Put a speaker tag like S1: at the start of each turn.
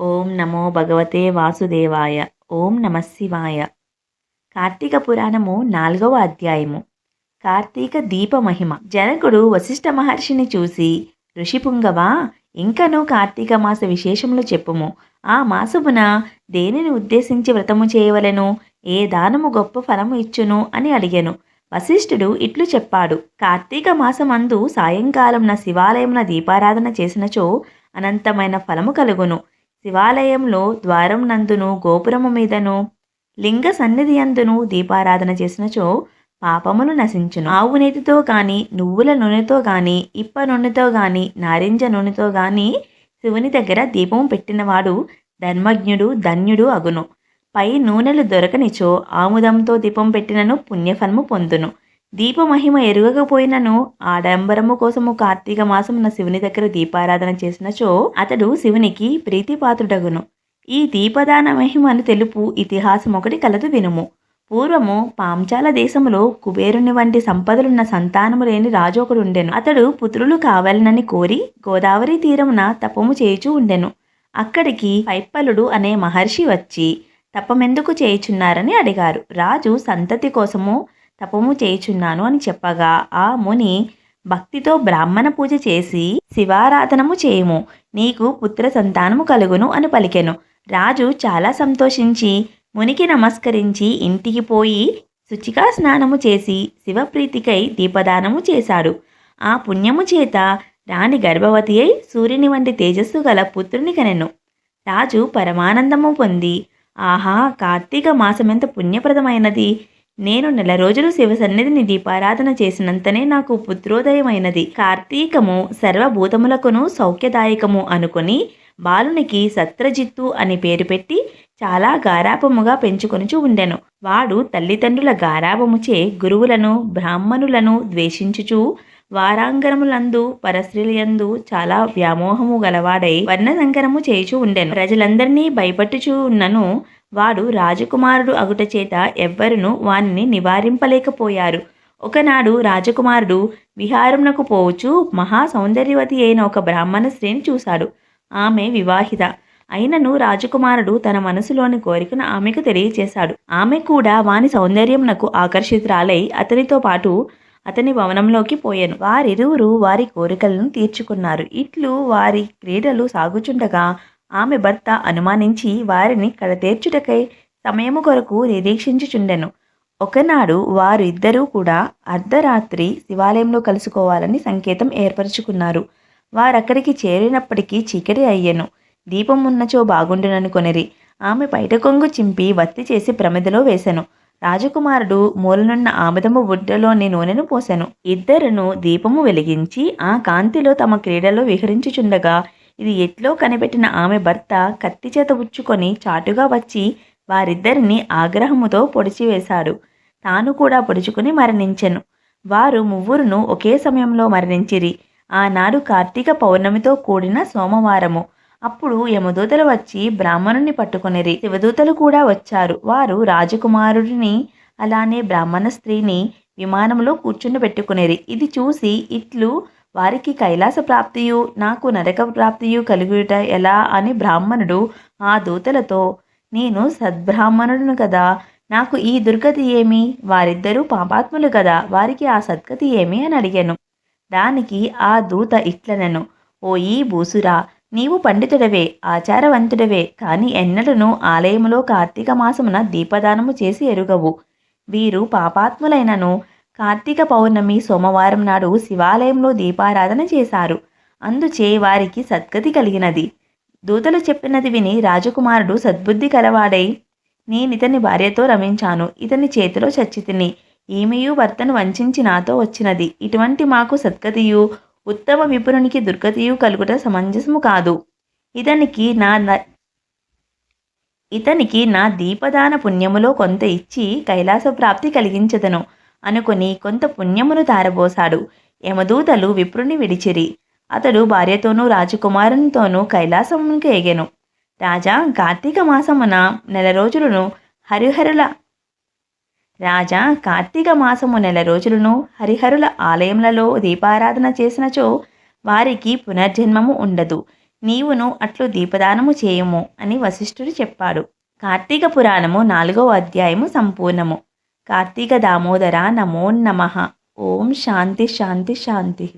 S1: ఓం నమో భగవతే వాసుదేవాయ. ఓం నమశివాయ కార్తీక పురాణము నాలుగవ అధ్యాయము. కార్తీక దీప మహిమ జనకుడు వశిష్ఠ మహర్షిని చూసి ఋషిపుంగవా ఇంకనూ కార్తీక మాస విశేషములు చెప్పుము. ఆ మాసమున దేనిని ఉద్దేశించి వ్రతము చేయవలెను? ఏ దానము గొప్ప ఫలము ఇచ్చును? అని అడిగాను. వశిష్ఠుడు ఇట్లు చెప్పాడు కార్తీక మాసమందు సాయంకాలంన శివాలయమున దీపారాధన చేసినచో అనంతమైన ఫలము కలుగును. శివాలయంలో ద్వారం నందును గోపురము మీదను లింగ సన్నిధి అందును దీపారాధన చేసినచో పాపములు నశించును. ఆవు నేతితో గాని నువ్వుల నూనెతో గాని ఇప్ప నూనెతో గాని నారింజ నూనెతో గాని శివుని దగ్గర దీపం పెట్టినవాడు ధర్మజ్ఞుడు ధన్యుడు అగును. పై నూనెలు దొరకనిచో ఆముదంతో దీపం పెట్టినను పుణ్యఫలము పొందును. దీపమహిమ ఎరుగకపోయినను ఆడంబరము కోసము కార్తీక మాసమున శివుని దగ్గర దీపారాధన చేసినచో అతడు శివునికి ప్రీతిపాత్రుడగును. ఈ దీపదాన మహిమను తెలుపు ఇతిహాసం ఒకటి కలదు వినుము. పూర్వము పాంచాల దేశములో కుబేరుని వంటి సంపదలున్న సంతానము లేని రాజు ఒకడు ఉండెను. అతడు పుత్రులు కావాలనని కోరి గోదావరి తీరమున తపము చేయుచూ ఉండెను. అక్కడికి పైప్పలుడు అనే మహర్షి వచ్చి తపమెందుకు చేయుచున్నారని అడిగారు. రాజు సంతతి కోసము తపము చేయుచున్నాను అని చెప్పగా ఆ ముని భక్తితో బ్రాహ్మణ పూజ చేసి శివారాధనము చేయుము. నీకు పుత్ర సంతానము కలుగును అని పలికెను. రాజు చాలా సంతోషించి మునికి నమస్కరించి ఇంటికి పోయి శుచిగా స్నానము చేసి శివప్రీతికై దీపదానము చేశాడు. ఆ పుణ్యము చేత రాణి గర్భవతి అయి సూర్యుని వంటి తేజస్సు గల పుత్రుని కనెను. రాజు పరమానందము పొంది ఆహా కార్తీక మాసమెంత పుణ్యప్రదమైనది. నేను నెల రోజులు శివ సన్నిధిని దీపారాధన చేసినంతనే నాకు పుత్రోదయమైనది. కార్తీకము సర్వభూతములకును సౌఖ్యదాయకము అనుకుని బాలునికి సత్రజిత్తు అని పేరు పెట్టి చాలా గారాపముగా పెంచుకొనుచు ఉండెను. వాడు తల్లిదండ్రుల గారాపముచే గురువులను బ్రాహ్మణులను ద్వేషించుచు వారాంగరములందు పరశ్రీలందు చాలా వ్యామోహము గలవాడై వర్ణసంకరము చేయుచు ఉండెను. ప్రజలందరినీ భయపట్టుచూ ఉన్నను వాడు రాజకుమారుడు అగుట చేత ఎవ్వరును వానిని నివారింపలేకపోయారు. ఒకనాడు రాజకుమారుడు విహారమునకు పోవచ్చు మహా సౌందర్యవతి అయిన ఒక బ్రాహ్మణ స్త్రీని చూశాడు. ఆమె వివాహిత. అయినను రాజకుమారుడు తన మనసులోని కోరికను ఆమెకు తెలియచేశాడు. ఆమె కూడా వాని సౌందర్యమునకు ఆకర్షితురాలై అతనితో పాటు అతని భవనంలోకి పోయాను. వారిరువురు వారి కోరికలను తీర్చుకున్నారు. ఇట్లు వారి క్రీడలు సాగుచుండగా ఆమె భర్త అనుమానించి వారిని కడతీర్చుటకై సమయము కొరకు నిరీక్షించుచుండెను. ఒకనాడు వారు ఇద్దరూ కూడా అర్ధరాత్రి శివాలయంలో కలుసుకోవాలని సంకేతం ఏర్పరచుకున్నారు. వారక్కడికి చేరినప్పటికీ చీకటి అయ్యెను. దీపం ఉన్నచో బాగుండుననుకొనిరి. ఆమె బయట కొంగు చింపి వత్తి చేసి ప్రమిదలో వేశాను రాజకుమారుడు మూలనున్న ఆముదము బుడ్డలోని నూనెను పోసెను. ఇద్దరును దీపము వెలిగించి ఆ కాంతిలో తమ క్రీడలో విహరించుచుండగా ఇది ఎట్లో కనిపెట్టిన ఆమె భర్త కత్తి చేత ఉచ్చుకొని చాటుగా వచ్చి వారిద్దరిని ఆగ్రహముతో పొడిచివేశాడు. తాను కూడా పొడుచుకుని మరణించెను. వారు ముగ్గురును ఒకే సమయంలో మరణించిరి. ఆనాడు కార్తీక పౌర్ణమితో కూడిన సోమవారము. అప్పుడు యమదూతలు వచ్చి బ్రాహ్మణుని పట్టుకొనిరి. శివదూతలు కూడా వచ్చారు. వారు రాజకుమారుడిని అలానే బ్రాహ్మణ స్త్రీని విమానంలో కూర్చుని పెట్టుకునేరి. ఇది చూసి ఇట్లు వారికి కైలాస ప్రాప్తియు నాకు నరక ప్రాప్తియు కలుగుట ఎలా? అని బ్రాహ్మణుడు ఆ దూతలతో నేను సద్బ్రాహ్మణుడును కదా నాకు ఈ దుర్గతి ఏమి? వారిద్దరూ పాపాత్ములు కదా వారికి ఆ సద్గతి ఏమి? అని అడిగాను. దానికి ఆ దూత ఇట్లనెను ఓ ఈ భూసురా నీవు పండితుడవే ఆచారవంతుడవే కాని ఎన్నడను ఆలయములో కార్తీక మాసమున దీపదానము చేసి ఎరుగవు. వీరు పాపాత్ములైనను. కార్తీక పౌర్ణమి సోమవారం నాడు శివాలయంలో దీపారాధన చేశారు. అందుచే వారికి సద్గతి కలిగినది. దూతలు చెప్పినది విని రాజకుమారుడు సద్బుద్ధి కలవాడై నేనితని భార్యతో రమించాను. ఇతని చేతిలో చచ్చితిని ఈమెయు భర్తను వంచి నాతో వచ్చినది. ఇటువంటి మాకు సద్గతియు. ఉత్తమ విపురునికి దుర్గతియు కలుగుట సమంజసము కాదు. ఇతనికి నా ఇతనికి నా దీపదాన పుణ్యములో కొంత ఇచ్చి కైలాస ప్రాప్తి కలిగించదను. అనుకుని కొంత పుణ్యమును తారబోసాడు యమదూతలు విప్రుని విడిచిరి. అతడు భార్యతోనూ రాజకుమారునితోనూ కైలాసమునికి ఎగెను. రాజా కార్తీక మాసమున నెల రోజులను హరిహరుల రాజా కార్తీక మాసము నెల రోజులను హరిహరుల ఆలయములలో దీపారాధన చేసినచో వారికి పునర్జన్మము ఉండదు. నీవును అట్లు దీపదానము చేయుము అని వశిష్ఠుడు చెప్పాడు. కార్తీక పురాణము నాలుగవ అధ్యాయము సంపూర్ణము. కార్తీక దామోదర నమో నమ. ఓం శాంతి శాంతి శాంతి.